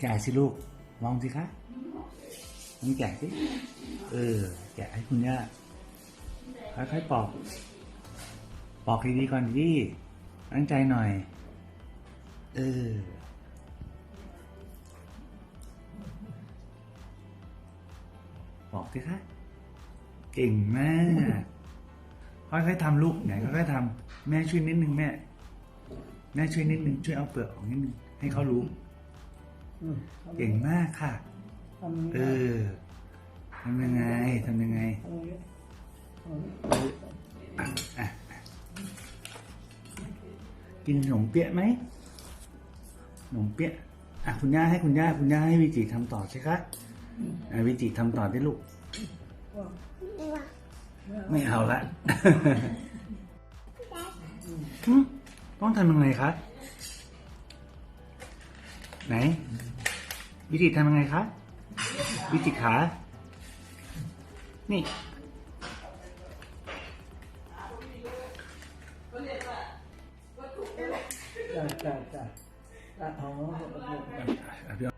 แกะสิลูก ลองสิคะลองแกะสิ เออ แกะให้คุณย่าค่อยๆปอก ปอกดีๆก่อนดิตั้งใจหน่อย เออ บอกสิคะ เก่งมาก ค่อยๆทำลูกไหนค่อยๆทำแม่ช่วยนิดนึงแม่ แม่ช่วยนิดนึงช่วยเอาเปลือกออกนิดนึงให้เขารู้ เก่งมากค่ะทำยังไงเออทำยังไงทำยังไงทำยังไงทำยังไงอะอะกินขนมเปี๊ยะไหมขนมเปี๊ยะอะคุณย่าให้คุณย่าคุณย่าให้วิจิทำต่อใช่คะอะวิจิทำต่อได้ลูก ไม่เอาละหึต้องทำยังไงคะไหน วิธีทำยังไงคะวิธีขา นี่จ้าจ้าจ้าจ้าอ๋ออะพี่